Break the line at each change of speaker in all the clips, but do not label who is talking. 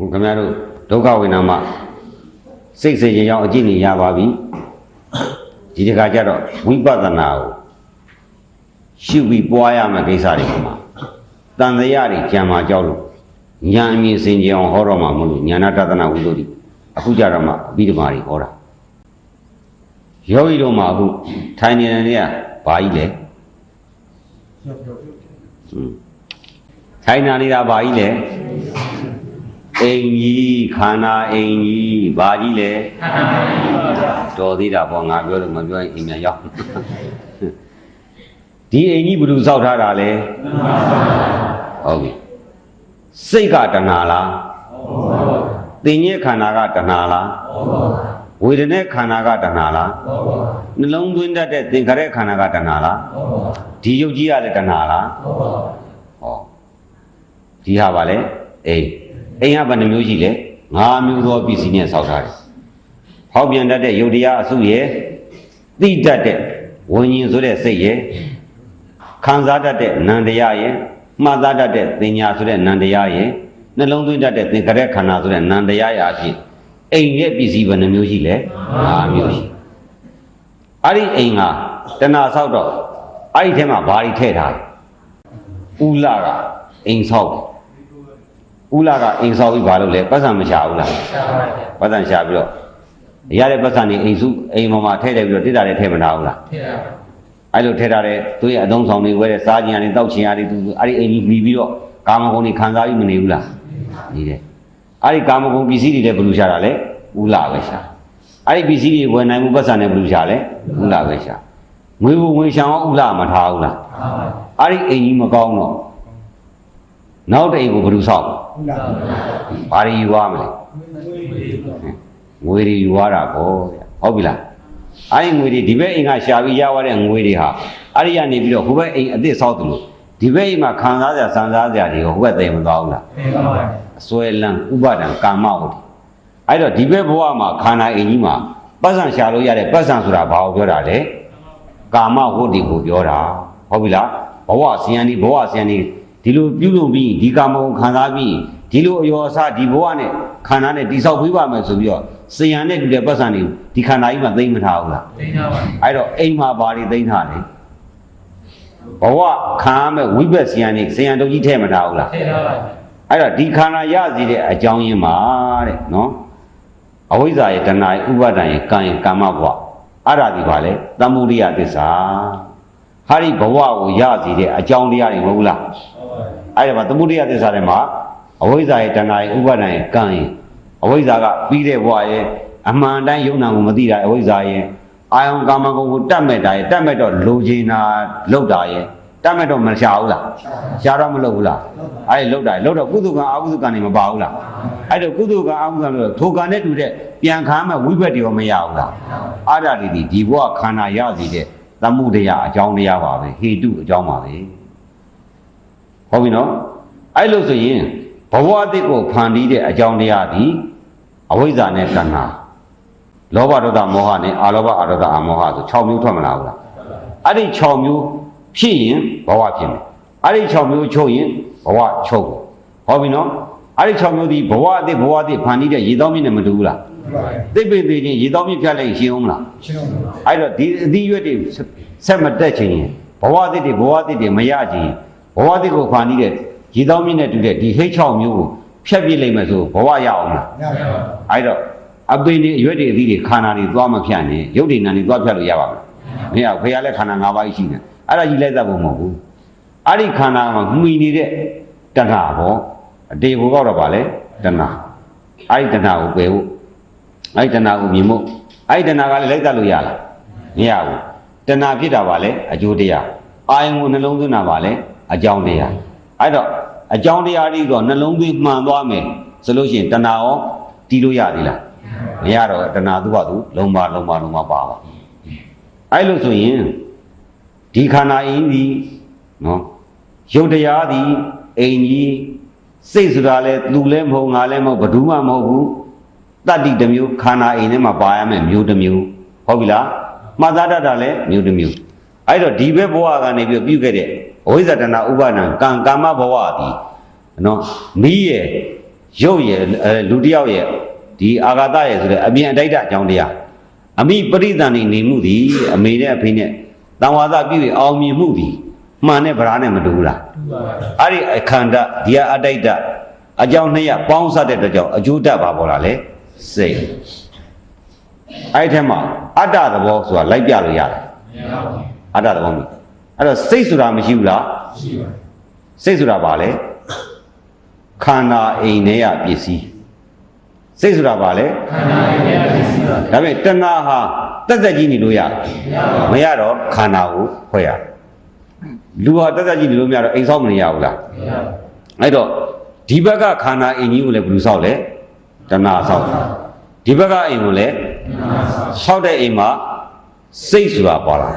ဟိုခင်ဗျားတို့ဒုက္ခဝေဒနာမှာစိတ်စေခြင်းကြောင့်အကျင့်နေရပါပြီဒီတခါကျတော့ဝိပဿနာကိုရှုပြီးပွားရမယ့်ကိစ္စတွေမှာတန်တရားတွေကြံမှာကြောက်လို့ဉာဏ်အမြင်စင်ကြအောင်ဟောတော့မှာမဟုတ်လို့ဉာဏတဒနာဝိသုဒ္ဓိအခုကြတော့မှအဘိဓမ္မာတွေဟောတာယောဂီတို့မှာအခုထိုင်နေတဲ့နေကဘာကြီးလဲဟွန်းထိုင်နာနေတာဘာကြီးလဲ အိမ်ကြီးခန္ဓာအိမ်ကြီးဘာကြီးလဲတော်သေးတာပေါ့ငါပြောလို့မပြောရင်အိမ်မြန်ရောက်ဒီအိမ်ကြီးဘယ်သူစောက်ထားတာလဲဟုတ်ပြီစိတ်ကတဏှာလားသင်ညေခန္ဓာကတဏှာလားဝေဒနာခန္ဓာကတဏှာလားနှလုံးသွင်းတတ်တဲ့သင်္ခါရခန္ဓာကတဏှာလားဒီယုတ်ကြီးကလည်းတဏှာလားဟောဒီဟာပါလေအိမ် အိမ်ကဘယ်နှမျိုးရှိလဲ၅မျိုးသောပစ္စည်းနဲ့ဆောက်ထားတယ်ဟောက်ပြန်တတ်တဲ့ယုတ်တရားအစုရဲ့သိတတ်တဲ့ဝิญဉ်ဆိုတဲ့စိတ်ရဲ့ခံစားတတ်တဲ့နံတရားရဲ့မှတ်သားတတ်တဲ့သင်ညာဆိုတဲ့နံတရားရဲ့နှလုံးသွင်းတတ်တဲ့သင်္ခါရခန္ဓာဆိုတဲ့နံတရားရဲ့အဖြစ်အိမ်ရဲ့ပစ္စည်းဘယ်နှမျိုးရှိလဲ၅မျိုးရှိအဲ့ဒီအိမ်ကတဏှာဆောက်တော့အဲ့ဒီထဲမှာဘာတွေထည့်ထားလဲဥလာကအိမ်ဆောက်တယ် ဥလာကအိမ်ဆောက်ပြီးဘာလုပ်လဲပတ်စံမချဘူးလား
ရှားပါတယ်
ပတ်စံချပြီးတော့ရတဲ့ပတ်စံနေအိမ်စုအိမ်ပေါ်မှာထည့်တယ်ပြီးတော့တိတာလည်းထည့်မထားဘူးလား
ဖြစ်ရပါ
အဲ့လိုထည့်ထားတဲ့သူရဲ့အသုံးဆောင်တွေဝဲတဲ့စားခြင်းရတယ်တောက်ခြင်းရတယ်သူအဲ့ဒီအိမ်ကြီးမိပြီးတော့ကာမဂုဏ်တွေခံစားပြီးမနေဘူးလားနေတယ်အဲ့ဒီကာမဂုဏ်ပစ္စည်းတွေလည်းဘယ်လိုရှာတာလဲဥလာပဲရှာအဲ့ဒီပစ္စည်းတွေဝယ်နိုင်မှုပတ်စံနဲ့ဘယ်လိုရှာလဲဥလာပဲရှာငွေဘုံငွေရှောင်ဥလာမထားဘူးလား
အားပါ
အဲ့ဒီအိမ်ကြီးမကောင်းတော့ နောက်တစ်အိမ်ကိုဘယ်လိုဆောက်
ဟုတ်လား
ဘာတွေယူရမလဲငွေတွေယူရတာပေါ့ဗျဟုတ်ပြီလားအဲ့ဒီငွေတွေဒီဘက်အိမ်ကရှာပြီးရရတဲ့ငွေတွေဟာအဲ့ဒီကနေပြီးတော့ဟိုဘက်အိမ်အစ်စ်ဆောက်တယ်လို့ဒီဘက်အိမ်မှာခံစားစရာစံစားစရာတွေကိုဟိုဘက်သိမသွားဘူးလား
ဖြစ်ပါပါတယ်
အစွဲလန်းဥပါဒံကာမဟုတ်တယ်အဲ့တော့ဒီဘက်ဘဝမှာခန္ဓာအိမ်ကြီးမှာပတ်စံရှာလို့ရတဲ့ပတ်စံဆိုတာဘာကိုပြောတာလဲကာမဟုတ်ဒီကိုပြောတာဟုတ်ပြီလားဘဝဆင်းရဲဒီဘဝဆင်းရဲ ဒီလိုပြုလုပ်ပြီးဒီကာမဂုဏ်ခံစားပြီးဒီလိုအယောအစားဒီဘဝနဲ့ခန္ဓာနဲ့တိဆောက်ပြီးပါမယ်ဆိုပြီးတော့ဆင်းရဲနဲ့တူတဲ့ပတ်စံတွေဒီခန္ဓာကြီးမှာသိမ့်မထားဘူးလား
သိကြပါ
အဲ့တော့အိမ်မှာဘာတွေသိမ့်ထားလဲဘဝခံရမဲ့ဝိဘက်ဆင်းရဲနေဆင်းရဲတုတ်ကြီးထဲမထားဘူးလား
ဖြစ်ပါပါ
အဲ့တော့ဒီခန္ဓာရစီတဲ့အကြောင်းရင်းပါတဲ့နော်အဝိဇ္ဇာရဲ့တဏှာရဲ့ဥပါဒံရဲ့ကံရဲ့ကာမဘဝအဲ့ဒါဒီပါလေသမ္မုဒိယသစ္စာ ဟာဒီဘဝကိုရစီတဲ့အကြောင်းတရားတွေမဟုတ်ဘူးလားအဲ့ဒါမှာသမုဒိယသစ္စာထဲမှာအဝိဇ္ဇာရဲ့တဏှာရဲ့ဥပါဒံရဲ့ကံရဲ့အဝိဇ္ဇာကပြီးတဲ့ဘဝရဲ့အမှန်တိုင်းယုံနာကိုမသိတာအဝိဇ္ဇာရဲ့အာယုံကာမဂုဏ်ကိုတတ်မဲ့တာရဲ့တတ်မဲ့တော့လိုချင်တာလောက်တာရဲ့တတ်မဲ့တော့မရှာဘူးလားရှာတော့မလုပ်ဘူးလားအဲ့ဒီလောက်တာလောက်တော့ကုသကံအကုသကံနေမပါဘူးလားအဲ့တော့ကုသကံအကုသကံလို့ထိုကံနဲ့တူတဲ့ပြန်ခါမဲ့ဝိဘက်တွေရောမရဘူးလားအားရတွေဒီဒီဘဝခန္ဓာရစီတဲ့ သမှုတရားအကြောင်းတရားပါပဲဟေတုအကြောင်းပါပဲဟုတ်ပြီနော်အဲ့လို့ဆိုရင်ဘဝအတိတ်ကိုဖန်တီးတဲ့အကြောင်းတရားဒီအဝိဇ္ဇာနဲ့တဏှာလောဘဒေါသမောဟနဲ့အာလောဘအာဒေါသအာမောဟဆို6မျိုးထွက်မလာဘူးလားအဲ့ဒီ6မျိုးဖြစ်ရင်ဘဝဖြစ်မယ်အဲ့ဒီ6မျိုးချုပ်ရင်ဘဝချုပ်တယ်ဟောပြီနော်အဲ့ဒီ6မျိုးဒီဘဝအတိတ်ဘဝအတိတ်ဖန်တီးတဲ့ရေသောမြင့်နဲ့မတူဘူးလား
ဟုတ်ပါရဲ့
သိပင်သေးချင်းရေသောမြင့်ဖြတ်လိုက်ရှင်းအောင်မလား
ရှင်းအောင်ပါ
အဲ့တော့ဒီအသီးရွက်တွေဆက်မတက်ချင်ရင်ဘဝအတိတ်တွေဘဝအတိတ်တွေမရချင်ရင်ဘဝအတိတ်ကိုဖန်တီးတဲ့ရေသောမြင့်နဲ့တူတဲ့ဒီဟိတ်6မျိုးကိုဖြတ်ပြစ်လိုက်မယ်ဆိုဘဝရအောင်လား
ရပါပါ
အဲ့တော့အပင်တွေအရွက်တွေအသီးတွေခန္ဓာတွေသွားမဖြတ်နဲ့ရုပ်တွေနာတွေသွားဖြတ်လို့ရပါမယ်မရဘူးဖေရလည်းခန္ဓာ၅ပါးရှိတယ်အဲ့ဒါကြီးလိုက်တတ်ဖို့မဟုတ်ဘူးအဲ့ဒီခန္ဓာမှာမှီနေတဲ့တဏှာပေါ့အတေဘုကောက်တော့ဗာလဲတဏှာအဲ့ဒီတဏှာကိုပယ်ဖို့ အဲ့ဒီတဏှာကိုမြင်ဖို့အဲ့ဒီတဏှာကလည်းလိုက်တတ်လို့ရလားမရဘူးတဏှာဖြစ်တာဗာလဲအကျိုးတရားအာယုံကိုနှလုံးသွင်းတာဗာလဲအကြောင်းတရားအဲ့တော့အကြောင်းတရားတွေတော့နှလုံးသွင်းမှန်သွားမယ်ဆိုလို့ရှိရင်တဏှာရောတီးလို့ရသေးလားမရတော့တဏှာသူ့ဟာသူလုံပါလုံပါလုံပါပါပါအဲ့လိုဆိုရင်ဒီခန္ဓာအင်းဒီနော်ရုပ်တရားဒီအိမ်ကြီးစိတ်ဆိုတာလဲသူလဲမဟုတ်ငါလဲမဟုတ်ဘယ်သူမှမဟုတ်ဘူး တတ္တိတစ်မျိုးခန္ဓာအိမ်ထဲမှာပါရမယ်မျိုးတစ်မျိုးဟုတ်ပြီလားမှတ်သားတတ်တာလဲမျိုးတစ်မျိုးအဲ့တော့ဒီဘက်ဘဝကနေပြီးပြုခဲ့တဲ့ဝိဇ္ဇတနာဥပါဒံကံကာမဘဝဒီနော်မိရဲ့ရုပ်ရဲ့အဲလူတစ်ယောက်ရဲ့ဒီအာဂါတရဲ့ဆိုတဲ့အမြင်အတိုက်တအကြောင်းတရားအမိပရိသန်နေနေမှုသည်အမေနဲ့အဖေနဲ့တန်ဝါဒပြုပြီးအောင်မြင်မှုသည်မှန်နဲ့ဗရာနဲ့မတူဘူးလား
တူပါပါ
အဲ့ဒီအခန္ဓာဒီဟာအတိုက်တအကြောင်းနှစ်ရပေါင်းစပ်တဲ့အတွက်ကြောင့်အကျိုးတက်ပါပေါ်လာလေ စိတ်အဲ့ဒီထဲမှာအတ္တသဘောဆိုတာလိုက်ပြလို့ရတယ်
မရပါဘူး
အတ္တသဘောမျိုးအဲ့တော့စိတ်ဆိုတာမရှိဘူးလား
ရှိပါ
စိတ်ဆိုတာဘာလဲခန္ဓာအိမ်ထဲရပစ္စည်းစိတ်ဆိုတာဘာလဲ
ခန္ဓာရဲ့ပစ္စည်းပါ
ဒါပေမဲ့တဏှာဟာတက်တက်ကြီးနေလို့ရတယ်
မရပါဘူး
မရတော့ခန္ဓာကိုဖွဲ့ရတယ်လူဟာတက်တက်ကြီးနေလို့မရတော့အိမ်ဆောက်မနေရဘူးလား
မရပါဘူး
အဲ့တော့ဒီဘက်ကခန္ဓာအိမ်ကြီးကိုလည်းဘယ်လိုဆောက်လဲ တဏှာဆောက်ဒီဘက်ကအိမ်ကိုလည်း
နာဆောက်
ဆောက်တဲ့အိမ်မှာစိတ်ဆိုတာပေါ်လာ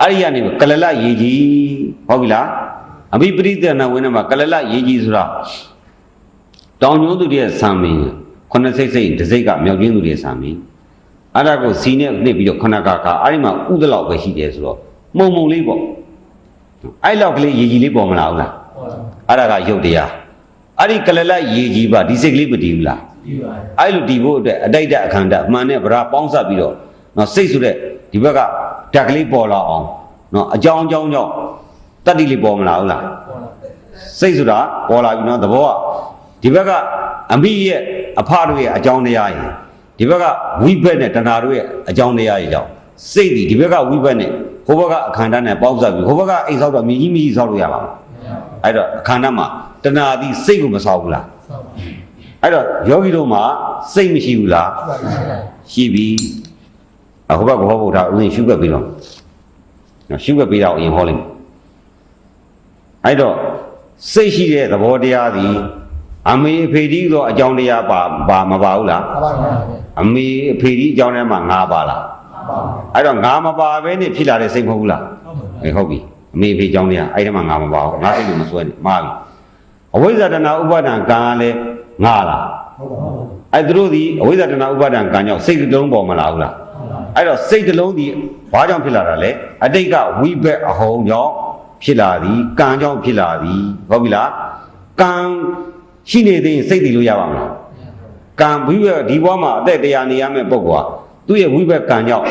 အဲ့ဒီကနေကလလရေကြီးဟုတ်ပြီလားအမိပရိသေနဝင်းထဲမှာကလလရေကြီးဆိုတာတောင်ကျုံးသူတွေရဲ့ဆံမင်းခုနှစ်စိတ်စိတ်တစ်စိတ်ကမြောက်ကျင်းသူတွေရဲ့ဆံမင်းအဲ့ဒါကိုစီနဲ့နှိပ်ပြီးတော့ခဏကကအဲ့ဒီမှာဥဒလောက်ပဲရှိတယ်ဆိုတော့မှုံမှုံလေးပေါ့အဲ့လောက်ကလေးရေကြီးလေးပေါ်မလာဘူးလား
ဟုတ်ပါ
အဲ့ဒါကယုတ်တရားအဲ့ဒီကလလရေကြီးပါဒီစိတ်ကလေးမတည်ဘူးလား
ဒီပါ
အဲ့လိုတည်ဖို့အတွက်အတိုက်တက်အခန္ဓာအမှန်နဲ့ဗရာပေါင်းစပ်ပြီးတော့နော်စိတ်ဆိုတဲ့ဒီဘက်ကဓာတ်ကလေးပေါ်လာအောင်နော်အကြောင်းအကြောင်းကြောင့်တတ္တိလေးပေါ်မလာဘူးလား
ဟုတ်လား
စိတ်ဆိုတာပေါ်လာပြီနော်သဘောကဒီဘက်ကအမိရဲ့အဖတို့ရဲ့အကြောင်းတရားရင်ဒီဘက်ကဝိဘက်နဲ့တဏှာတို့ရဲ့အကြောင်းတရားရဲ့ကြောင့်စိတ်ဒီဒီဘက်ကဝိဘက်နဲ့ဟိုဘက်ကအခန္ဓာနဲ့ပေါင်းစပ်ပြီးဟိုဘက်ကအိမ်ဆောက်တော့မြည်ကြီးမြည်ကြီးဆောက်လို့ရပါမယ်
မရပါဘူး
အဲ့တော့အခန္ဓာမှာတဏှာသည်စိတ်ကိုမဆောက်ဘူးလား
ဆောက်ပါ
အဲ့တော့ယောဂီတို့မှာစိတ်မရှိဘူးလားရှိပြီအခုဘကဘောဗုဒ္ဓဥစဉ်ရှုွက်ပြီးတော့နော်ရှုွက်ပြီးတော့အရင်ဟောလိုက်မယ်အဲ့တော့စိတ်ရှိတဲ့သဘောတရားသည်အမေအဖေဒီတော့အကြောင်းတရားပါပါမပါဘူးလား
ပါပါပါ
အမေအဖေဒီအကြောင်းထဲမှာငါပါလား
ပါ
အဲ့တော့ငါမပါဘဲနဲ့ဖြစ်လာတဲ့စိတ်မဟုတ်ဘူးလား
ဟုတ်ပါ
အေးဟုတ်ပြီအမေအဖေအကြောင်းတရားအဲ့ထဲမှာငါမပါဘူးငါစိတ်ကိုမစွဲနဲ့မှားပြီအဝိဇ္ဇာတဏဥပါဒံကံကလည်း ငါလား
ဟုတ်ပါဟုတ်
အဲ့သူတို့ဒီအဝိဇ္ဇာတဏဥပါဒံကံကြောင့်စိတ်တစ်လုံးပေါ်မလာဘူးလား
ပါ
အဲ့တော့စိတ်တစ်လုံးဒီဘာကြောင့်ဖြစ်လာတာလဲအတိတ်ကဝိဘက်အဟုံကြောင့်ဖြစ်လာသည်ကံကြောင့်ဖြစ်လာသည်ဟုတ်ပြီလားကံရှိနေသေးရင်စိတ်တည်လို့ရပါမလားကံဝိဘက်ဒီဘဝမှာအသက်တရားနေရမယ့်ပုဂ္ဂိုလ်ဟာသူ့ရဲ့ဝိဘက်ကံကြောင့်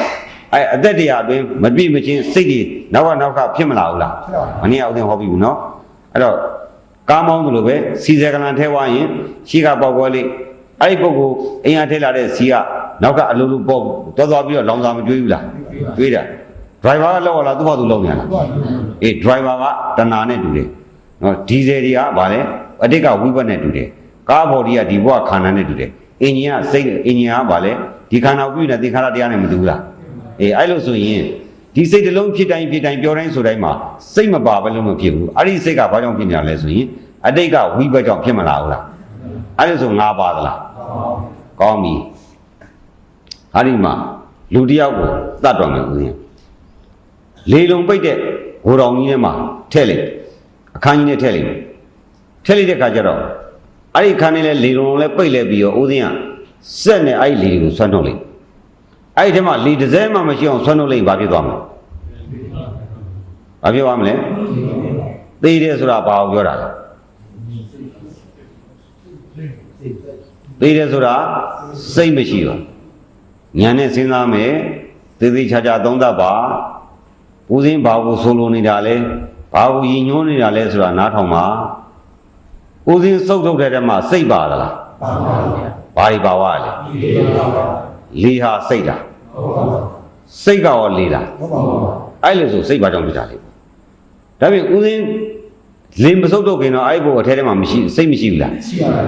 အဲ့အသက်တရားအတွင်းမပြည့်မချင်းစိတ်တွေနောက်ကနောက်ကဖြစ်မလာဘူးလားမနေ့ကဥဒင်ဟောပြီးဘူးနော်အဲ့တော့ ကားမောင်းသလိုပဲစီစကလန်ထဲသွားရင်ရှိကပေါက်ကွဲလေးအဲ့ဒီပုဂ္ဂိုလ်အင်အားထဲလာတဲ့စီကနောက်ကအလိုလိုပေါ့သွားသွားပြီးတော့လောင်စာမကျွေးဘူးလားတွေးတာ driver ကလောက်လာသူ့ဘာသူလောက်နေရလားအေး driver ကတဏှာနဲ့တူတယ်နော်ဒီဇယ်တွေကဗာလဲအတိတ်ကဝိဘတ်နဲ့တူတယ်ကားဘော်ဒီကဒီဘဝခန္ဓာနဲ့တူတယ်အင်ဂျင်ကစိတ်အင်ဂျင်ကဗာလဲဒီခန္ဓာကိုပြုနေတဲ့သင်္ခါရတရားနဲ့မတူဘူးလားအေးအဲ့လိုဆိုရင် ဒီစိတ်တစ်လုံးဖြစ်တိုင်းဖြစ်တိုင်းပြောတိုင်းဆိုတိုင်းမှာစိတ်မပါဘဲလို့မဖြစ်ဘူးအဲ့ဒီစိတ်ကဘာကြောင့်ဖြစ်နေတာလဲဆိုရင်အတိတ်ကဝိဘတ်ကြောင့်ဖြစ်မလာဘူးလားအဲ့လိုဆိုငါပါသလားကောင်းပြီဟာဒီမှာလူတစ်ယောက်ကိုတတ်တော်မယ်ဦးဇင်းလေလုံပိတ်တဲ့ဂိုတော်ကြီးထဲမှာထည့်လိုက်အခန်းကြီးနဲ့ထည့်လိုက်ထည့်လိုက်တဲ့ခါကျတော့အဲ့ဒီခန်းနဲ့လဲလေလုံလည်းပိတ်လဲပြီးတော့ဦးသိန်းကစက်နဲ့အဲ့ဒီလေကိုဆွမ်းထုတ်လိုက်အဲ့ဒီထဲမှာလေတစ်စဲမှမရှိအောင်ဆွမ်းထုတ်လိုက်ဘာဖြစ်သွားမလဲ ဘာဖြစ်သွားမလဲသေတယ်ဆိုတာဘာကိုပြောတာလဲသေတယ်ဆိုတာစိတ်မရှိတော့ဉာဏ်နဲ့စဉ်းစားမယ်သေသေးချာချာသုံးသပ်ပါဦးစင်းဘာကိုဆိုလိုနေတာလဲဘာကိုယဉ်ညွှန်းနေတာလဲဆိုတာနားထောင်ပါဦးစင်းစုပ်ထုတ်တဲ့ထဲမှာစိတ်ပါသလား
ပါပါဗျာ
ဘာတွေပါဝါလဲ
ဒီပါပါ
လေဟာစိတ်တာ
ဟုတ်ပါ
စိတ်ကရောလေတာ
ဟုတ်ပါ
အဲ့လိုဆိုစိတ်ဘာကြောင့်ဖြစ်တာလဲ ဒါပြင်ဦးစင်းလင်းမစုပ်ထုတ်ခင်တော့အဲ့ဘုတ်အထဲထဲမှာမရှိစိတ်မရှိဘူးလား
ရှိပါတယ်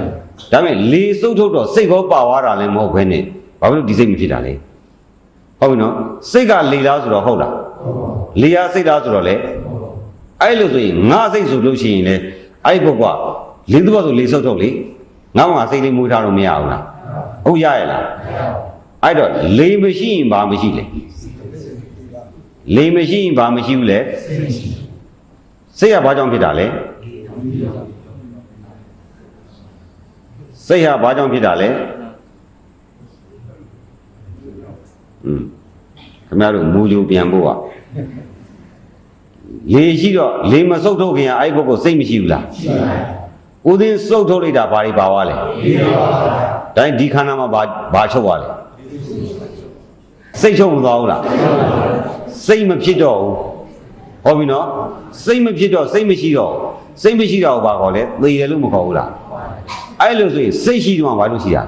ဒါပြင်လေစုပ်ထုတ်တော့စိတ်ကောပါသွားတာလည်းမဟုတ်ဘဲနဲ့ဘာဖြစ်လို့ဒီစိတ်မဖြစ်တာလဲဟုတ်ပြီနော်စိတ်ကလေလားဆိုတော့ဟုတ်လား
ဟုတ်ပါ
လေဟာစိတ်လားဆိုတော့လေ
ဟုတ်ပါ
အဲ့လိုဆိုရင်ငါစိတ်ဆိုလို့ရှိရင်လေအဲ့ဒီပုဂ္ဂိုလ်ကလင်းတော့ဆိုလေဆုပ်ထုတ်လေငါ့မှာစိတ်လေးမွေးထားလို့မရဘူးလားဟုတ်ရရဲ့လားအဲ့တော့လေမရှိရင်ဘာမရှိလဲလေမရှိရင်ဘာမရှိဘူးလေစိတ် ကဘာကြောင့်ဖြစ်တာလဲစိတ်ဟာဘာကြောင့်ဖြစ်တာလဲอืมခင်ဗျားတို့မူကြိုပြန်ဖို့อ่ะ လေရှိတော့လေမစုပ်ထုတ်ခင်ကအဲ့ဒီပုဂ္ဂိုလ်စိတ်မရှိဘူးလား
ရှိပါတယ်
ဦးသိန်းစုပ်ထုတ်လိုက်တာဘာတွေပါသွားလဲ
ဒီပါဗျာ
ဒါဒီခန္ဓာမှာဘာဘာချုပ်သွားလဲစိတ်ချုပ်မသွားဘူးလားစိတ်မဖြစ်တော့ဘူး ဟုတ်ပြီနော်စိတ်မဖြစ်တော့စိတ်မရှိတော့ဘူးစိတ်မရှိတော့ဘာခေါ်လဲသေတယ်လို့မခေါ်ဘူးလားအဲ့လိုဆိုရင်စိတ်ရှိတော့ဘာလို့ရှိတာ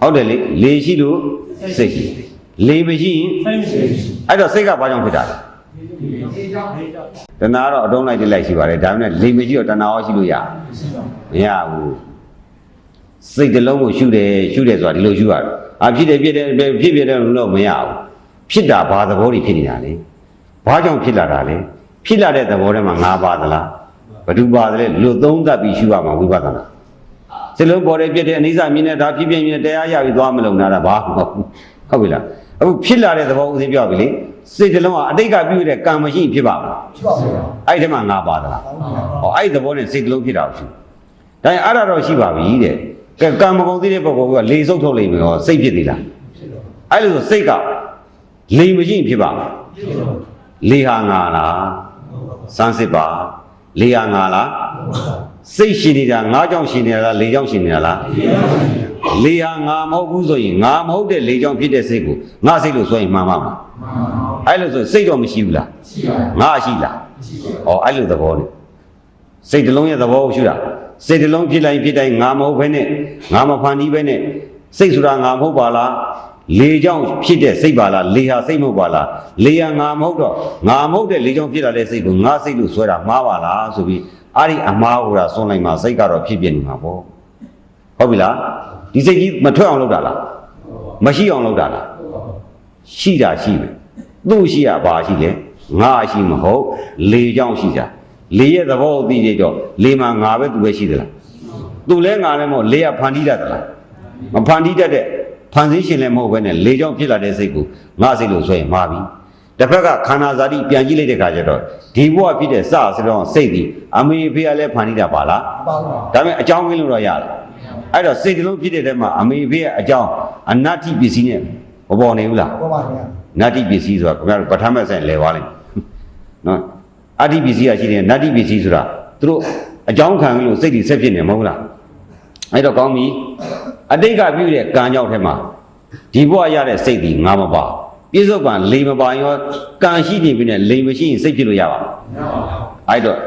ဟုတ်တယ်လေလေရှိလို့စိတ်ရှိလေမရှိရင်
စိတ်မရှိ
အဲ့တော့စိတ်ကဘာကြောင့်ဖြစ်တာလဲ
ဒီကြောင့်ဒီကြောင့်
တဏှာတော့အတုံးလိုက်တိလိုက်ရှိပါတယ်ဒါပေမဲ့လေမရှိတော့တဏှာရောရှိလို့ရမရဘူးစိတ်တစ်လုံးကိုရှုတယ်ရှုတယ်ဆိုတာဒီလိုရှုရတယ် အဖြစ်တယ်ဖြစ်တယ်ဖြစ်ဖြစ်တယ်လို့မရဘူးဖြစ်တာဘာသဘောတွေဖြစ်နေတာလဲဘာကြောင့်ဖြစ်လာတာလဲဖြစ်လာတဲ့သဘောထဲမှာငါးပါသလားဘယ်သူပါတယ်လဲလူသုံးသပ်ပြီးရှုရမှာဝိပဿနာစိတ်လုံးပေါ်တယ်ပြည့်တယ်အနိစ္စမြင်တဲ့ဒါဖြစ်ပြင်းမြင်တရားရပြီးသွားမလုံတာဒါဘာမှမဟုတ်ဘူးဟုတ်ပြီလားအခုဖြစ်လာတဲ့သဘောဥစဉ်ပြောပြီလေစိတ်တစ်လုံးကအတိတ်ကပြုတဲ့ကံမရှိရင်ဖြစ်ပါမလား
ဖြစ်ပါဗျာ
အဲ့ဒီထဲမှာငါပါသလားဟောအဲ့ဒီသဘောနဲ့စိတ်ကလုံးဖြစ်တာရှိဒါရင်အဲ့ဒါတော့ရှိပါပြီတဲ့ ကဲကံမကုန်သေးတဲ့ပုဂ္ဂိုလ်ကလေစုပ်ထုတ်လိမ့်မယ်ဟောစိတ်ဖြစ်သေးလား
ဖြစ်တော့
အဲ့လိုဆိုစိတ်ကလေမရှိရင်ဖြစ်ပါမလား
ဖြစ်တော့
လေဟာငါလားစမ်းစစ်ပါလေဟာငါလားစိတ်ရှိနေတာငါးကြောင့်ရှိနေတာလားလေကြောင့်ရှိနေတာလားလေဟာငါမဟုတ်ဘူးဆိုရင်ငါမဟုတ်တဲ့လေကြောင့်ဖြစ်တဲ့စိတ်ကိုငါစိတ်လို့ဆိုရင်မှန်ပါမလားအဲ့လိုဆိုစိတ်တော့မရှိဘူးလား
ရှိပါ
ငါရှိလား
ရှိပါ။
ဩအဲ့လိုသဘောနဲ့စိတ်တစ်လုံးရဲ့သဘောကိုရှုတာ။ စိတ်တစ်လုံးဖြစ်လိုက်ဖြစ်တိုင်းငါမဟုတ်ဘဲနဲ့ငါမဖန်တီးဘဲနဲ့စိတ်ဆိုတာငါမဟုတ်ပါလား။လေကြောင့်ဖြစ်တဲ့စိတ်ပါလား။လေဟာစိတ်မဟုတ်ပါလား။လေဟာငါမဟုတ်တော့ငါမဟုတ်တဲ့လေကြောင့်ဖြစ်လာတဲ့စိတ်ကိုငါစိတ်လို့ဆွဲတာမှားပါလားဆိုပြီးအဲ့ဒီအမှားကိုတာစွန့်လိုက်မှစိတ်ကတော့ဖြစ်ပြနေမှာပေါ့။ဟုတ်ပြီလား။ဒီစိတ်ကြီးမထွက်အောင်လုပ်တာလား။မရှိအောင်လုပ်တာလား။ရှိတာရှိမယ်သူ့ရှိရပါရှိတယ်ငါရှိမဟုတ်လေကြောင့်ရှိတာ လေရဲ့သဘောကိုသိကြတော့လေမှာငါပဲသူပဲရှိသလားသူလဲငါလည်းမဟုတ်လေကဖန်တီးတတ်သလားမဖန်တီးတတ်တဲ့ဖန်ဆင်းရှင်လည်းမဟုတ်ဘဲနဲ့လေကြောင့်ဖြစ်လာတဲ့စိတ်ကိုငါစိတ်လို့ဆိုရင်မှားပြီတစ်ဖက်ကခန္ဓာဇာတိပြန်ကြည့်လိုက်တဲ့ခါကျတော့ဒီဘဝဖြစ်တဲ့စဆိုတော့စိတ်ဒီအမေဖေကလည်းဖန်တီးတာပါလား
ပါပါ
ဒါပေမဲ့အကြောင်းကင်းလို့တော့ရတယ်အဲ့တော့စိတ်တစ်လုံးဖြစ်တဲ့ထဲမှာအမေဖေရဲ့အကြောင်းအနတ္တိပစ္စည်းနဲ့မပေါ်နေဘူးလား
ပေါ်ပါဗျာ
နတ္တိပစ္စည်းဆိုတာခင်ဗျားတို့ပဋ္ဌာန်းမဲ့ဆိုင်လဲသွားလိမ့်မယ်နော် အတ္တိပစ္စည်းကရှိတယ်နတ္တိပစ္စည်းဆိုတာသူတို့အကြောင်းခံလို့စိတ်တွေဆက်ဖြစ်နေမဟုတ်လားအဲ့တော့ကောင်းပြီအတိတ်ကပြုတဲ့ကံကြောင့်ထဲမှာဒီဘဝရတဲ့စိတ်ဒီငါမပါပြစ္ဆုတ်ကံလိမ်မပါရင်ရောကံရှိနေပြီနဲ့လိမ်မရှိရင်စိတ်ဖြစ်လို့ရပါမယ်အဲ့တော့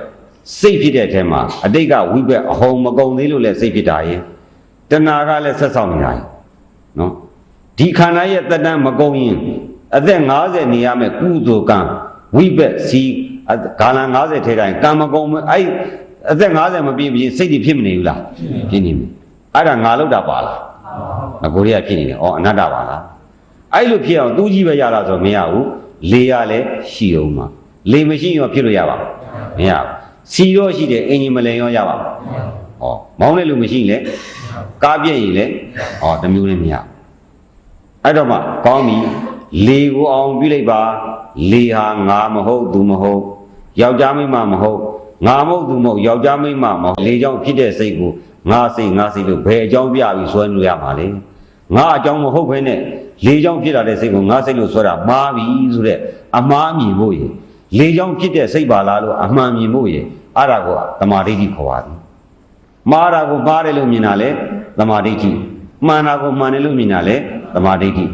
စိတ်ဖြစ်တဲ့အထဲမှာအတိတ်ကဝိဘက်အဟုံမကုံသေးလို့လည်းစိတ်ဖြစ်တာရင်တဏှာကလည်းဆက်ဆောင်နေတာရင်နော်ဒီခန္ဓာရဲ့တက်တန်းမကုန်ရင်အသက်50နေရမယ်ကုသိုလ်ကံဝိဘက်စီ ဂါလန်50ထဲတိုင်းကံမကုန်မအဲ့အသက်50မပြည့်ပြည့်စိတ်တွေဖြစ်မနေဘူးလားဖြစ်နေပြီအဲ့ဒါငါလောက်တာပါလားအကိုရီးယားဖြစ်နေတယ်ဩအနတ္တပါလားအဲ့လိုဖြစ်အောင်သူကြီးပဲရတာဆိုမရဘူးလေရလဲရှိအောင်မှာလေမရှိရင်ရောဖြစ်လို့ရပါမရဘူးစီရောရှိတယ်အင်ဂျင်မလင်ရောရပါဩမောင်းတဲ့လူမရှိရင်လေကားပြည့်ရင်လေဩတစ်မျိုးနဲ့မရဘူးအဲ့တော့မှကောင်းပြီလေကိုအောင်ပြုလိုက်ပါလေဟာငါမဟုတ်သူမဟုတ် ယောက်ျားမိန်းမမဟုတ်ငါမဟုတ်သူမဟုတ်ယောက်ျားမိန်းမမဟုတ်လေကြောင့်ဖြစ်တဲ့စိတ်ကိုငါစိတ်ငါစိတ်လို့ဘယ်အကြောင်းပြပြီးဆွဲလို့ရမှာလဲငါအကြောင်းမဟုတ်ဘဲနဲ့လေကြောင့်ဖြစ်လာတဲ့စိတ်ကိုငါစိတ်လို့ဆွဲတာမှားပြီဆိုတဲ့အမှားမြင်ဖို့ရေလေကြောင့်ဖြစ်တဲ့စိတ်ပါလားလို့အမှန်မြင်ဖို့ရေအဲ့ဒါကိုတမာဒိဋ္ဌိခေါ်ပါသည်မှားတာကိုမှားတယ်လို့မြင်တာလေသမာဓိဋ္ဌိမှန်တာကိုမှန်တယ်လို့မြင်တာလေသမာဓိဋ္ဌိ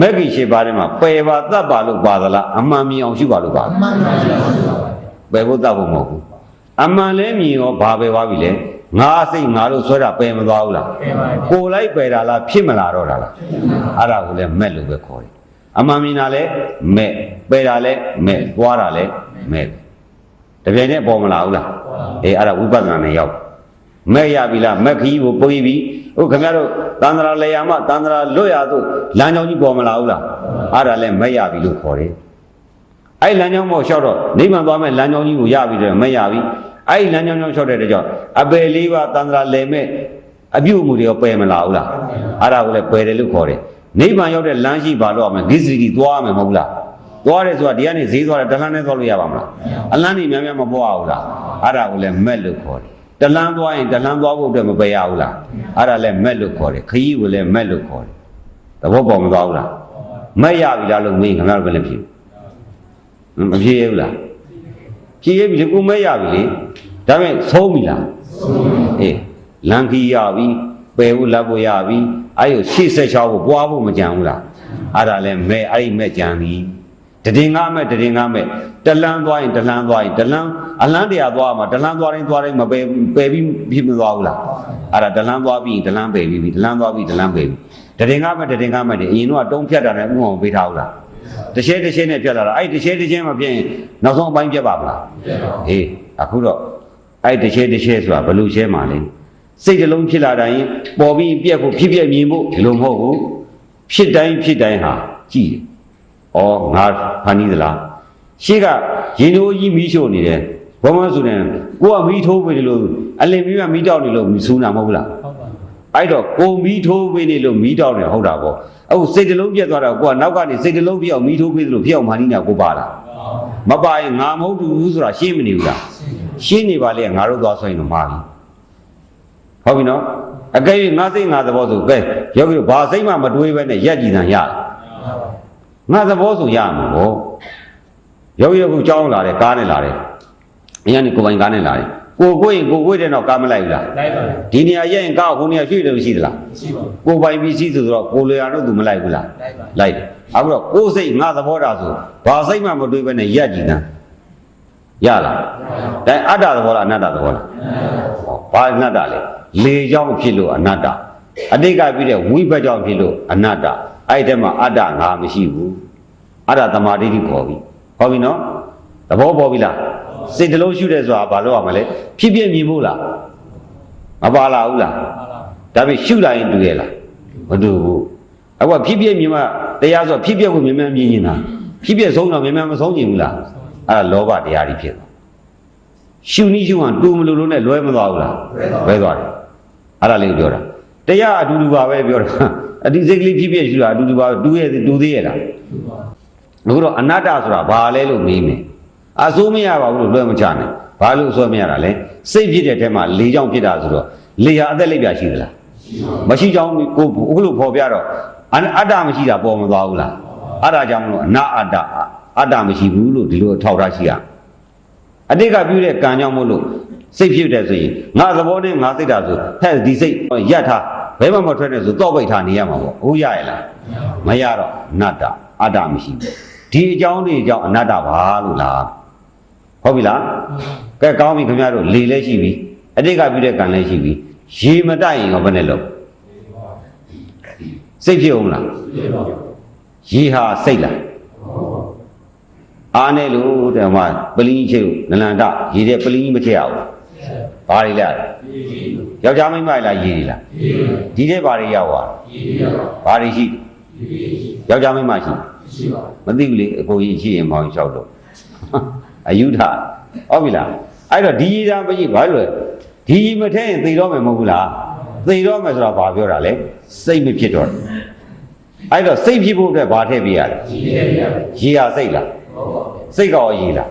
မဂ္ဂင်ရှိပါးထဲမှာပယ်ပါတတ်ပါလို့ပါသလားအမှန်မြင်အောင်ရှုပါလို့ပါ
အမှန်ပါဗျာ
ပ ယ်ဖို့တတ်ဖို့မဟုတ်ဘူးအမှန်လဲမြင်ရောဘာပယ်သွားပြီလဲငါစိတ်ငါလို့ဆွဲတာပယ်မသွားဘူးလား
ပြန်ပါ
ကိုယ်လိုက်ပယ်တာလားဖြစ်မလာတော့တာလားအဲ့ဒါကိုလည်းမက်လို့ပဲခေါ်တယ်အမှန်မြင်တာလဲမက်ပယ်တာလဲမက်သွားတာလဲမက်တပြိုင်တည်းပေါ်မလာဘူးလားအေးအဲ့ဒါဝိပဿနာနဲ့ရောက်မဲ့ရပြီလားမဲ့ခကြီးကိုပွေးပြီဟုတ်ခင်ဗျားတို့တန္တရာလေယာမတန္တရာလွတ်ရသို့လမ်းကြောင်းကြီးပေါ်မလာဘူးလားအဲ့ဒါလဲမဲ့ရပြီလို့ခေါ်တယ် အဲ့လမ်းကြောင်းပေါ်လျှောက်တော့နိဗ္ဗာန်သွားမဲ့လမ်းကြောင်းကြီးကိုရပြီတော့မဲ့ရပြီအဲ့လမ်းကြောင်းကြောင်းလျှောက်တဲ့တကြောင်အပေလေးပါတန္တရာလေမဲ့အပြုအမူတွေရောပယ်မလာဘူးလားအဲ့ဒါကိုလဲပယ်တယ်လို့ခေါ်တယ်နိဗ္ဗာန်ရောက်တဲ့လမ်းရှိပါလို့အောင်မယ်ဂိစရီသွားမယ်မဟုတ်ဘူးလားသွားတယ်ဆိုတာဒီကနေဈေးသွားတယ်တလန်းနဲ့သွားလို့ရပါမလားအလန်းနေများများမပေါ်အောင်လားအဲ့ဒါကိုလဲမဲ့လို့ခေါ်တယ်တလန်းသွားရင်တလန်းသွားဖို့အတွက်မပယ်ရဘူးလားအဲ့ဒါလည်းမက်လို့ခေါ်တယ်ခရီးကိုလည်းမက်လို့ခေါ်တယ်သဘောပေါက်မသွားဘူးလားမက်ရပြီလားလို့မေးခင်ဗျားတို့ဘယ်နဲ့ဖြေ မဖြေရဘူးလားဖြည့်ရပြီလေကိုမဲရပြီလေဒါပေမဲ့သုံးပြီလားအေးလန်ခီရပြီပယ်ဖို့လက်ဖို့ရပြီအဲ့ဒီရှေ့ဆက်ချောက်ဖို့ပွားဖို့မကြံဘူးလားအဲ့ဒါလဲမဲအဲ့ဒီမဲကြံပြီတည်ငါမဲ့တည်ငါမဲ့တလန်းသွားရင်တလန်းသွားရင်တလန်းအလန်းတရားသွားမှာတလန်းသွားတိုင်းသွားတိုင်းမပယ်ပယ်ပြီးဖြစ်မသွားဘူးလားအဲ့ဒါတလန်းသွားပြီးတလန်းပယ်ပြီးပြီတလန်းသွားပြီးတလန်းပယ်ပြီးတည်ငါမဲ့တည်ငါမဲ့ဒီအရင်တော့တုံးဖြတ်တာနဲ့ဥအောင်ပေးထားဘူးလား တရှဲတရှဲနဲ့ဖြတ်လာတာအဲ့ဒီတရှဲတရှဲမပြင်းရင်နောက်ဆုံးအပိုင်းပြတ်ပါမလားအေးအခုတော့အဲ့တစ်ချက်တစ်ချက်ဆိုတာဘယ်လိုရှဲမှာလဲစိတ်တစ်လုံးဖြစ်လာတိုင်းပေါ်ပြီးပြက်ဖို့ဖြစ်ပြက်မြင်ဖို့ဒီလိုမဟုတ်ဘူးဖြစ်တိုင်းဖြစ်တိုင်းဟာကြည့်တယ်ဩငါဖန်နီးသလားရှေ့ကရင်တို့ကြီးမီးရှို့နေတယ်ဘောမဆိုနေကိုကမီးထိုးပေးတယ်လို့အလင်မီးကမီးတောက်နေလို့မီးဆူးတာမဟုတ်လား
ဟုတ်ပါ
အဲ့တော့ကိုမီးထိုးပေးနေလို့မီးတောက်နေဟုတ်တာပေါ့အခုစိတ်တစ်လုံးပြက်သွားတော့ကိုကနောက်ကနေစိတ်တစ်လုံးပြက်အောင်မီးထိုးပေးသလိုပြက်အောင်မာနီးနာကိုပါလားမပါရင်ငါမဟုတ်ဘူးဆိုတာရှင်းမနေဘူးလားရှင်းနေပါလေငါတို့သွားဆိုရင်တော့မှားပြီဟုတ်ပြီနော်အကယ်၍ငါစိတ်ငါသဘောဆိုကဲယောဂီတို့ဘာစိတ်မှမတွေးပဲနဲ့ရက်ကြည်တန်ရငါသဘောဆိုရမှာပေါ့ယောဂီတို့ကကြောင်းလာတယ်ကားနဲ့လာတယ်အရင်ကကိုယ်ပိုင်ကားနဲ့လာတယ် ကိုကိုရင်ကိုကိုတဲ့တော့ကားမလိုက်ဘူးလား
လိုက်ပါ
ဒီနေရာရက်ရင်ကားကိုနေရာရွှေ့တယ်မရှိသလား
ရှိပါ
ကိုယ်ပိုင်ပစ္စည်းဆိုတော့ကိုလျာတော့သူမလိုက်ဘူးလား
လိုက်ပါ
လိုက်တယ်အခုတော့ကိုယ်စိတ်ငါသဘောတာဆိုဘာစိတ်မှမတွေးပဲနဲ့ရက်ကြည်တန်ရလားဒါအတ္တသဘောလားအနတ္တသဘောလားဘာအနတ္တလဲလေကြောင့်ဖြစ်လို့အနတ္တအတိတ်ကပြီးတဲ့ဝိဘတ်ကြောင့်ဖြစ်လို့အနတ္တအဲ့ဒီထဲမှာအတ္တငါမရှိဘူးအတ္တသမာဓိတိခေါ်ပြီဟောပြီနော်သဘောပေါ်ပြီလား စိတ်တစ်လုံးရှုတဲ့ဆိုတာဘာလို့ရမလဲဖြစ်ပြမြင်ဖို့လားမပါလာဘူးလား
ဟုတ်ပါ
ဒါပေမဲ့ရှုလိုက်ရင်တူရဲ့လားမတူဘူးအခုကဖြစ်ပြမြင်မှတရားဆိုဖြစ်ပြကိုမြင်မှမြင်နေတာဖြစ်ပြဆုံးတော့မြင်မှမဆုံးကျင်ဘူးလားအဲ့ဒါလောဘတရားကြီးဖြစ်သွားရှုနည်းရှုမှတူမလို့လို့နဲ့လွဲမသွားဘူးလားလွဲသွားတယ်အဲ့ဒါလေးကိုပြောတာတရားအတူတူပါပဲပြောတာအတိစိတ်ကလေးဖြစ်ပြရှုတာအတူတူပါတူရဲ့တူသေးရဲ့လားအခုတော့အနတ္တဆိုတာဘာလဲလို့မေးမယ် အဆိုးမရပါဘူးလို့လွဲမချနဲ့ဘာလို့အဆိုးမရတာလဲစိတ်ဖြစ်တဲ့ထဲမှာလေကြောင့်ဖြစ်တာဆိုတော့လေဟာအသက်လိပ်ပြရှိသလားမရှိကြောင်းကိုအခုလို့ဖော်ပြတော့အအတ္တမရှိတာပေါ်မသွားဘူးလားအဲ့ဒါကြောင့်မလို့အနာအတ္တအတ္တမရှိဘူးလို့ဒီလိုထောက်ထားရှိရအတိတ်ကပြုတဲ့ကံကြောင့်မို့လို့စိတ်ဖြစ်တယ်ဆိုရင်ငါသဘောနဲ့ငါစိတ်တာဆိုဟဲ့ဒီစိတ်ရက်ထားဘယ်မှမထွက်နဲ့ဆိုတော့ပိတ်ထားနေရမှာပေါ့ဟုတ်ရရဲ့လားမရတော့အနတ္တအတ္တမရှိဘူးဒီအကြောင်းတွေအကြောင်းအနတ္တပါလို့လား ဟုတ်ပြီလားကဲကောင်းပြီခင်ဗျားတို့လေလည်းရှိပြီအတိတ်ကပြုတဲ့ကံလည်းရှိပြီရေမတိုက်ရင်ရောဘယ်နဲ့လုပ်စိတ်ဖြစ်အောင်လားရေဟာစိတ်လားအားနဲ့လို့တဲ့မှာပလင်းကြီးချေကိုနလန္ဒရေတဲ့ပလင်းကြီးမချေရဘူးဘာတွေလဲယောက်ျားမိန်းမလားရေတွေလားဒီတဲ့ဘာတွေရောက်သွားဘာတွေရှိယောက်ျားမိန်းမရှိမသိဘူးလေအကိုကြီးရှိရင်မောင်လျှောက်တော့ အယုထဟုတ်ပြီလားအဲ့တော့ဒီကြီးသားမရှိဘာလို့လဲဒီကြီးမထဲရင်သိတော့မယ်မဟုတ်ဘူးလားသိတော့မယ်ဆိုတာဘာပြောတာလဲစိတ်မဖြစ်တော့ဘူးအဲ့တော့စိတ်ဖြစ်ဖို့အတွက်ဘာထည့်ပေးရလဲရေဟာစိတ်လားစိတ်ကောရေလား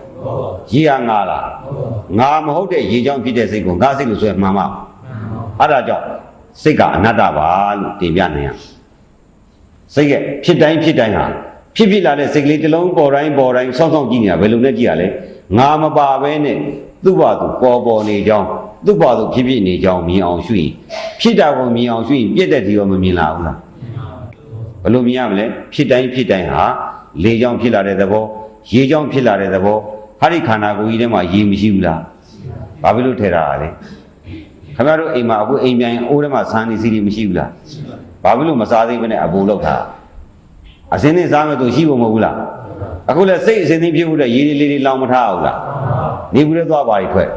ရေဟာငါလားငါမဟုတ်တဲ့ရေကြောင့်ဖြစ်တဲ့စိတ်ကိုငါစိတ်လို့ဆိုရင်မှန်ပါအဲ့ဒါကြောင့်စိတ်ကအနတ္တပါလို့တင်ပြနိုင်ရစိတ်ကဖြစ်တိုင်းဖြစ်တိုင်းဟာ ဖြစ်ဖြစ်လာတဲ့စိတ်ကလေးတစ်လုံးပေါ်တိုင်းပေါ်တိုင်းစောင့်စောင့်ကြည့်နေတာဘယ်လိုနဲ့ကြည့်ရလဲငါမပါဘဲနဲ့သူ့ဘာသူပေါ်ပေါ်နေကြောင်းသူ့ဘာသူဖြစ်ဖြစ်နေကြောင်းမြင်အောင်ရှုရင်ဖြစ်တာကိုမြင်အောင်ရှုရင်ပြည့်တဲ့ဒီရောမမြင်လာဘူးလားဘယ်လိုမြင်ရမလဲဖြစ်တိုင်းဖြစ်တိုင်းဟာလေကြောင့်ဖြစ်လာတဲ့သဘောရေကြောင့်ဖြစ်လာတဲ့သဘောဟာဒီခန္ဓာကိုယ်ကြီးထဲမှာရေမရှိဘူးလားဘာဖြစ်လို့ထဲတာလဲခင်ဗျားတို့အိမ်မှာအခုအိမ်ပြန်ရင်အိုးထဲမှာဆန်းနေစီတွေမရှိဘူးလားဘာဖြစ်လို့မစားသေးဘဲနဲ့အပူလောက်တာ အစင်းနဲ့စားမယ်သူရှိဖို့မဟုတ်ဘူးလားအခုလည်းစိတ်အစင်းသိဖြစ်ဖို့တဲ့ရေလေးလေးလောင်မထားဘူးလားနေဘူးလဲသွားပါလိထွက်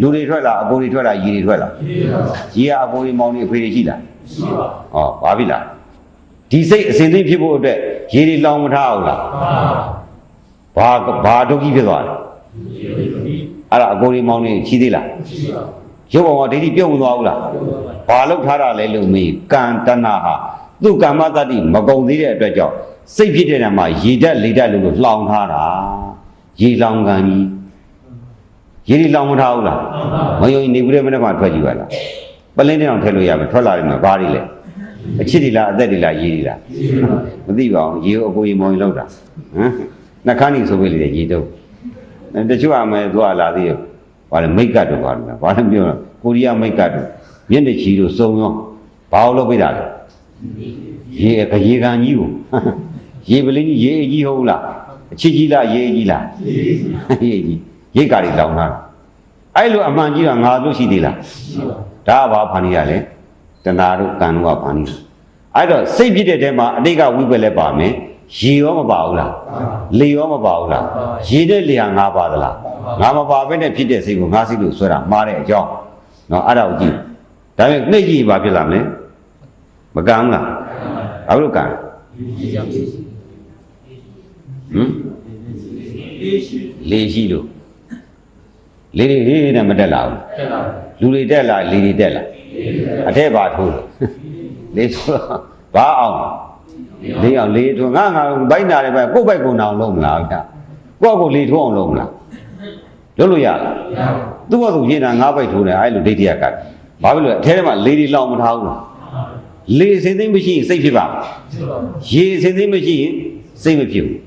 လူတွေထွက်လားအပူတွေထွက်လားရေတွေထွက်လားရေကအပူတွေမောင်တွေအဖေတွေရှိလားဟောဘာဖြစ်လားဒီစိတ်အစဉ်သိဖြစ်ဖို့အတွက်ရေတွေလောင်မထားအောင်လားဘာဘာဒုက္ခိဖြစ်သွားလဲအဲ့ဒါအကိုရီမောင်နေရှိသေးလားရုပ်ဘောင်ကဒိဋ္ဌိပြုတ်မသွားဘူးလားဘာလောက်ထားတာလဲလို့မေးကံတဏဟာ သူ့ကမ္မတတ္တိမကုံသေးတဲ့အတွက်ကြောင့်စိတ်ဖြစ်တဲ့နေရာမှာရေဓာတ်လေဓာတ်လို့လို့လှောင်ထားတာရေလောင်ကံကြီးရေတွေလောင်မထားဘူးလားမယုံရင်နေဘူးတဲ့မနေ့ကထွက်ကြည့်ပါလားပလင်းတဲ့အောင်ထည့်လို့ရမယ်ထွက်လာတယ်မှာဘာတွေလဲအချစ်တွေလားအသက်တွေလားရေးတွေလားမသိပါဘူးရေကိုအကိုရေမောင်ရင်လောက်တာဟမ်နှခမ်းနေဆိုပေးလေရေတော့အဲတချို့အမယ်သူကလာသေးရဘာလဲမိတ်ကတ်တို့ဘာလဲဘာလဲပြောတော့ကိုရီးယားမိတ်ကတ်တို့မျက်နှာချီတို့စုံရောဘာလို့လုပ်ပေးတာလဲ ရေကရေကန်ကြီးကိုရေပလင်းကြီးရေအကြီးဟုတ်လားအချစ်ကြီးလားရေအကြီးလားရေကြီးရိတ်ကာတွေလောင်လာအဲ့လိုအမှန်ကြီးကငါတို့ရှိသေးလားဒါကဘာဖာနေရလဲတဏှာတို့ကံတို့ကဖာနေအဲ့တော့စိတ်ဖြစ်တဲ့တဲမှာအတိတ်ကဝိပက်လည်းပါမယ်ရေရောမပါဘူးလားလေရောမပါဘူးလားရေနဲ့လေဟာငါပါသလားငါမပါဘဲနဲ့ဖြစ်တဲ့စိတ်ကိုငါစိတ်လို့ဆွဲတာမှားတဲ့အကြောင်းနော်အဲ့ဒါကိုကြည့်ဒါပေမဲ့နှိမ့်ကြည့်ရင်ဘာဖြစ်လာမလဲ မကံဘူးလားဘာလို့ကံဟမ်လေရှိလို့လေတွေဟေးနဲ့မတက်လာဘူးလူတွေတက်လာလေတွေတက်လာအထက်ပါထိုးလို့လေဆိုတော့ဘာအောင်လေအောင်လေထိုးငါငါဘိုက်နာတယ်ပဲကိုယ့်ဘိုက်ကိုနာအောင်လုပ်မလားဗျကိုယ့်ကိုလေထိုးအောင်လုပ်မလားလုပ်လို့ရလားသူ့ဘက်ကိုရင်တာငါးဘိုက်ထိုးတယ်အဲ့လိုဒိဋ္ဌိယကတ်ဘာဖြစ်လို့လဲအထဲထဲမှာလေတွေလောင်မထားဘူးလား လေစင်သိမ့်မရှိရင်စိတ်ဖြစ်ပါရေစင်သိမ့်မရှိရင်စိတ်မဖြစ်ဘူး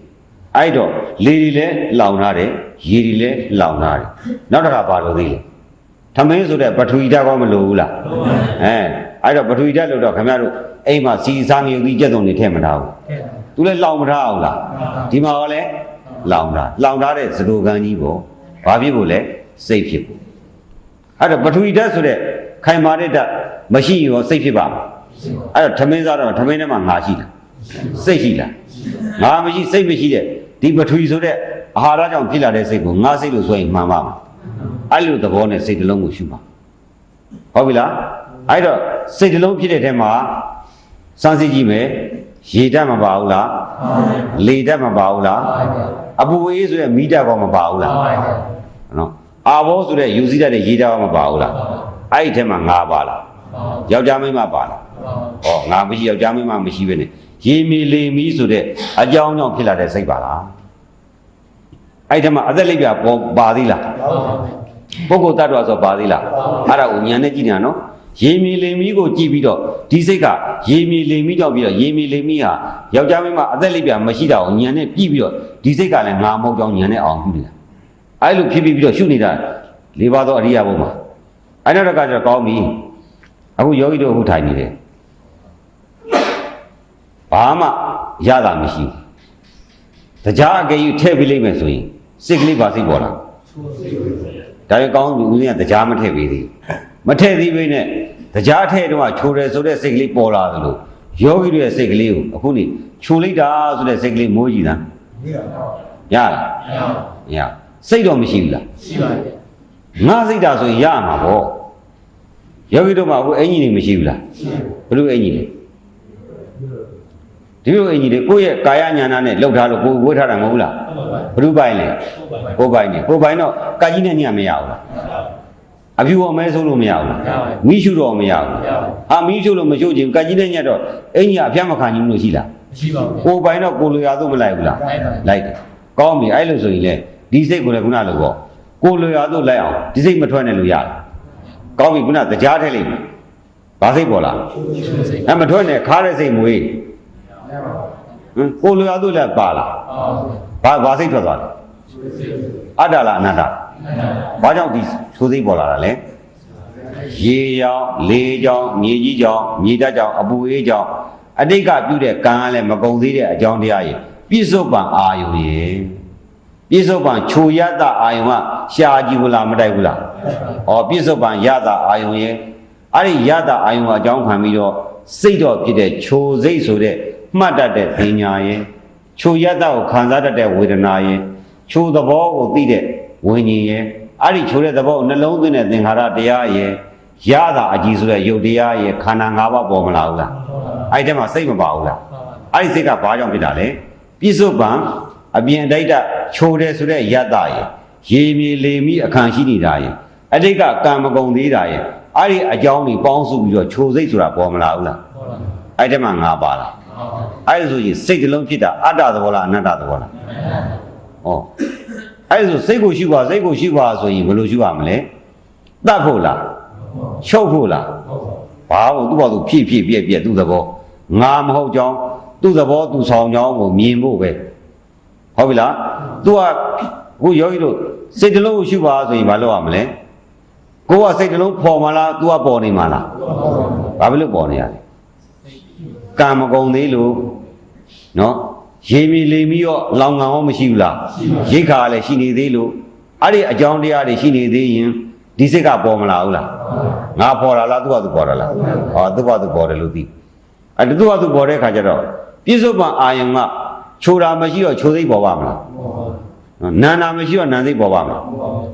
အဲ့တော့လေတွေလည်းလောင်ထားတယ်ရေတွေလည်းလောင်ထားတယ်နောက်တစ်ခါပါလို့သေးလေထမင်းဆိုတဲ့ပထဝီဓာတ်ကောမလို့ဘူးလားအဲအဲ့တော့ပထဝီဓာတ်လို့တော့ခင်ဗျားတို့အိမ်မှာစီစားငြုပ်ပြီးကြက်စုံတွေထည့်မထားဘူးသူလည်းလောင်မထားအောင်လားဒီမှာကလည်းလောင်ထားလောင်ထားတဲ့သရိုကန်းကြီးပေါ့ဘာဖြစ်ဖို့လဲစိတ်ဖြစ်ဖို့အဲ့တော့ပထဝီဓာတ်ဆိုတဲ့ခိုင်မာတဲ့ဓာတ်မရှိရင်ရောစိတ်ဖြစ်ပါမလား အဲ့တော့ထမင်းစားတော့ထမင်းထဲမှာငါရှိလားစိတ်ရှိလားငါမရှိစိတ်မရှိတဲ့ဒီပထဝီဆိုတဲ့အာဟာရကြောင့်ဖြစ်လာတဲ့စိတ်ကိုငါစိတ်လို့ဆိုရင်မှန်ပါမှာအဲ့လိုသဘောနဲ့စိတ်တစ်လုံးကိုရှုပါဟုတ်ပြီလားအဲ့တော့စိတ်တစ်လုံးဖြစ်တဲ့ထဲမှာစမ်းစစ်ကြည့်မယ်ရေဓာတ်မပါဘူးလားလေဓာတ်မပါဘူးလားအပူအေးဆိုတဲ့မီးဓာတ်ကောမပါဘူးလားနော်အာဘောဆိုတဲ့ယူစည်းဓာတ်တဲ့ရေဓာတ်ကောမပါဘူးလားအဲ့ဒီထဲမှာငါပါလား ယောက်ျားမိန်းမပါလား။ဟောငါမရှိယောက်ျားမင်းမမရှိပဲနဲ့ရေမီလေမီဆိုတဲ့အကြောင်းကြောင့်ဖြစ်လာတဲ့စိတ်ပါလား။အဲ့ဒီမှာအသက်လိပ်ပြပေါ်ပါသေးလား။ပုဂ္ဂိုလ်တ attva ဆိုပါသေးလား။အဲ့ဒါကိုဉာဏ်နဲ့ကြည့်နေတာနော်။ရေမီလေမီကိုကြည့်ပြီးတော့ဒီစိတ်ကရေမီလေမီကြောင့်ပြီးတော့ရေမီလေမီဟာယောက်ျားမင်းမအသက်လိပ်ပြမရှိတာကိုဉာဏ်နဲ့ကြည့်ပြီးတော့ဒီစိတ်ကလည်းငါမဟုတ်ကြောင်းဉာဏ်နဲ့အောင်ကြည့်နေတာ။အဲ့လိုဖြစ်ပြီးပြီးတော့ရှုနေတာလေးပါးသောအရိယာဘုံမှာအဲ့နောက်တစ်ခါကျတော့ကောင်းပြီ။ အခုယောဂီတို့အခုထိုင်နေတယ်ဘာမှရတာမရှိဘူးတရားအကယ်၍ထည့်ပေးလိုက်မယ်ဆိုရင်စိတ်ကလေးပါစိတ်ပေါ်လာဒါပေမဲ့ကောင်းပြီဦးဇင်းကတရားမထည့်ပေးသေးဘူးမထည့်သေးဘဲနဲ့တရားထည့်တော့ချိုးတယ်ဆိုတဲ့စိတ်ကလေးပေါ်လာသလိုယောဂီတွေရဲ့စိတ်ကလေးကိုအခုနေချိုးလိုက်တာဆိုတဲ့စိတ်ကလေးမိုးကြည့်တာရလားမရစိတ်တော့မရှိဘူးလားငါစိတ်တာဆိုရင်ရမှာပေါ့ ယောဂီတို့မှာအခုအင်ကြီးတွေမရှိဘူးလားဘယ်လိုအင်ကြီးလဲဒီလိုအင်ကြီးတွေကိုယ့်ရဲ့ကာယညာနာနဲ့လှုပ်ထားလို့ကိုယ်ဝှေ့ထားတာမဟုတ်ဘူးလားဘ누구ပိုင်လဲကိုယ်ပိုင်နေကိုယ်ပိုင်တော့ကာကြီးနဲ့ညမရဘူးလားအဖြူအမဲဆုံးလို့မရဘူးလားမိရှုတော့မရဘူးအာမိရှုလို့မရှုချင်ကာကြီးနဲ့ညတော့အင်ကြီးအဖျက်မခံနိုင်ဘူးလို့ရှိလား
မရှိပါဘူး
ကိုယ်ပိုင်တော့ကိုယ်လိုရာသို့မလိုက်ဘူးလားလိုက်တယ်ကောင်းပြီအဲ့လိုဆိုရင်လေဒီစိတ်ကိုလည်းခုနလိုပေါ့ကိုယ်လိုရာသို့လိုက်အောင်ဒီစိတ်မထွက်နဲ့လို့ရတယ် ကောင်းပြီခုနတရားထဲလိုက်ဘာစိတ်ပေါ်လာအဲမထွက်နဲ့ခါတဲ့စိတ်မွေးဟမ်ကိုလိုရသူလည်းပါလားဘာဘာစိတ်ထွက်သွားလဲအတ္တလားအနတ္တဘာကြောင့်ဒီသိုးစိတ်ပေါ်လာတာလဲရေကြောင့်လေကြောင့်မြေကြီးကြောင့်မြေဓာတ်ကြောင့်အပူအေးကြောင့်အတိတ်ကပြုတဲ့ကံကလည်းမကုံသေးတဲ့အကြောင်းတရားရဲ့ပြစ္ဆုတ်ပံအာယုံရဲ့ပြစ္ဆုတ်ပံခြုံရတအာယုံကရှားကြည့်ဘူးလားမတိုက်ဘူးလား ဩပြစ္ဆုတ်ပံရတအာယုံရဲ့အဲ့ဒီရတအာယုံကအကြောင်းခံပြီးတော့စိတ်တော်ဖြစ်တဲ့ခြုံစိတ်ဆိုတဲ့မှတ်တတ်တဲ့ပညာရဲ့ခြုံရတကိုခံစားတတ်တဲ့ဝေဒနာရဲ့ခြုံသဘောကိုသိတဲ့ဝิญဉ်ရဲ့အဲ့ဒီခြုံတဲ့သဘောကိုနှလုံးသွင်းတဲ့သင်္ခါရတရားရဲ့ရတာအကြီးဆိုတဲ့ယုတ်တရားရဲ့ခန္ဓာ၅ပါးပေါ်မလာဘူးလားအဲ့ဒီထဲမှာစိတ်မပါဘူးလားအဲ့ဒီစိတ်ကဘာကြောင့်ဖြစ်တာလဲပြစ္ဆုတ်ပံအပြင်အတိုက်တချိုးတယ်ဆိုတဲ့ယတ္တရဲ့ရေမြေလေမိအခန့်ရှိနေတာရဲ့ အတိတ်ကကံမကုံသေးတာရဲ့အဲ့ဒီအကြောင်းတွေပေါင်းစုပြီးတော့ချိုးစိတ်ဆိုတာပေါ်မလာဘူးလားအဲ့ဒီမှာငါပါလားအဲ့ဒါဆိုရင်စိတ်တစ်လုံးဖြစ်တာအတ္တသဘောလားအနတ္တသဘောလားဩအဲ့ဒါဆိုစိတ်ကိုရှုပါစိတ်ကိုရှုပါဆိုရင်ဘယ်လိုရှုရမလဲတတ်ဖို့လားချုပ်ဖို့လားဘာလို့သူ့ဘာသူဖြည့်ဖြည့်ပြည့်ပြည့်သူ့သဘောငါမဟုတ်ကြောင်းသူ့သဘောသူဆောင်ကြောင်းကိုမြင်ဖို့ပဲဟုတ်ပြီလား तू ကကိုယောဂီတို့စိတ်တစ်လုံးကိုရှုပါဆိုရင်ဘာလုပ်ရမလဲ ကိုကစိတ်တစ်လုံးပေါ်မလား तू ကပေါ်နေမှာလားဘာဖြစ်လို့ပေါ်နေရလဲကံမကုံသေးလို့နော်ရေမီလိမ်ပြီးတော့လောင်ငံရောမရှိဘူးလားရိတ်ခါကလည်းရှိနေသေးလို့အဲ့ဒီအကြောင်းတရားတွေရှိနေသေးရင်ဒီစိတ်ကပေါ်မလာဘူးလားငါပေါ်လာလား तू က तू ပေါ်လာလားဟော तू က तू ပေါ်တယ်လို့သိအဲ့ तू က तू ပေါ်တဲ့ခါကျတော့ပြစ္ဆုတ်ပံအာယုံကချိုတာမရှိတော့ချိုသိပ်ပေါ်ပါမလား နော်နာနာမရှိတော့နာသိပေါ်ပါမှာ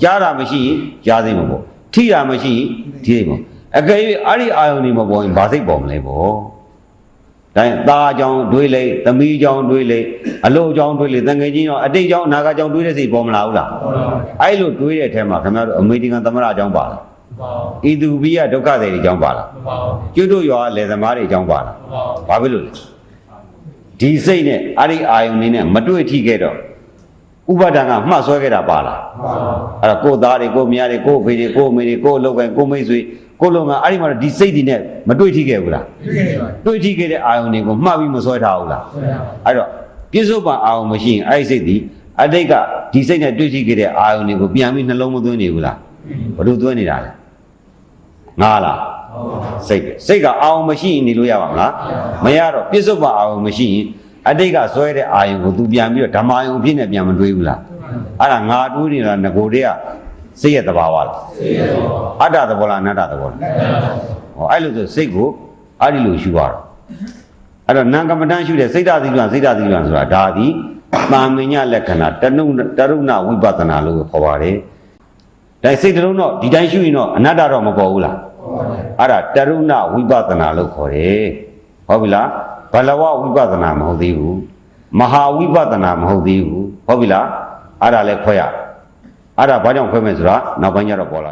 ကြားတာမရှိရင်ကြားသိမှာပေါ့ ထိတာမရှိရင်ထိသိမှာအကယ်၍အဲ့ဒီအာယုန်တွေမပေါ်ရင်ဘာသိပေါ်မလဲပေါ့ဒါရင်ตาအကြောင်းတွေးလိုက်သမီးအကြောင်းတွေးလိုက်အလို့အကြောင်းတွေးလိုက်တန်ငယ်ချင်းရောအတိတ်အကြောင်းအနာဂတ်အကြောင်းတွေးတဲ့စိတ်ပေါ်မလာဘူးလားအဲ့လိုတွေးတဲ့အထက်မှာခင်ဗျားတို့အမေရိကန်သမ္မတအကြောင်းပါလားအီသူဘီယဒုက္ခတွေအကြောင်းပါလားကျွတ်တို့ရွာလယ်သမားတွေအကြောင်းပါလားဘာဖြစ်လို့လဲဒီစိတ်နဲ့အဲ့ဒီအာယုန်တွေနဲ့မတွေ့ထိခဲ့တော့ ဥပါဒံကမှတ်ဆွဲခဲ့တာပါလားအဲ့တော့ကိုယ်သားတွေကိုယ်မယားတွေကိုယ်ဖေတွေကိုယ်အမေတွေကိုယ်အလုပ်ကိုင်ကိုယ်မိတ်ဆွေကိုယ်လုံငါအဲ့ဒီမှာဒီစိတ်ဒီနဲ့မတွေ့ထိခဲ့ဘူးလားတွေ့ထိခဲ့တဲ့အာယုန်တွေကိုမှတ်ပြီးမဆွဲထားဘူးလားအဲ့တော့ပြစ္ဆုတ်ပံအာယုန်မရှိရင်အဲ့ဒီစိတ်ဒီအတိတ်ကဒီစိတ်နဲ့တွေ့ထိခဲ့တဲ့အာယုန်တွေကိုပြန်ပြီးနှလုံးမသွင်းနေဘူးလားဘယ်လိုသွင်းနေတာလဲငါလားစိတ်ပဲစိတ်ကအာယုန်မရှိရင်နေလို့ရပါမလားမရတော့ပြစ္ဆုတ်ပံအာယုန်မရှိရင် အတိတ်ကဆွဲတဲ့အာယုန်ကိုသူပြန်ပြီးတော့ဓမ္မယုံအဖြစ်နဲ့ပြန်မတွေးဘူးလားအဲ့ဒါငါတွေးနေတာငကိုတည်းကစိတ်ရဲ့သဘာဝလားစိတ်ရဲ့သဘာဝအတ္တသဘောလားအနတ္တသဘောလားဟောအဲ့လိုဆိုစိတ်ကိုအဲ့ဒီလိုရှုရတော့အဲ့တော့နာကမ္မဋ္ဌာန်းရှုတဲ့စိတ်ဓာတ်သီလစိတ်ဓာတ်သီလဆိုတာဒါသည်တာမင်ညလက္ခဏာတနုတရုဏဝိပဿနာလို့ခေါ်ပါတယ်ဒါစိတ်တစ်လုံးတော့ဒီတိုင်းရှုရင်တော့အနတ္တတော့မပေါ်ဘူးလားအဲ့ဒါတရုဏဝိပဿနာလို့ခေါ်တယ်ဟုတ်ပြီလား ဘလဝဝိပဿနာမဟုတ်သေးဘူးမဟာဝိပဿနာမဟုတ်သေးဘူးဟုတ်ပြီလားအဲ့ဒါလည်းခွဲရအဲ့ဒါဘာကြောင့်ခွဲမယ်ဆိုတာနောက်ပိုင်းကျတော့ပေါ်လာလိမ့်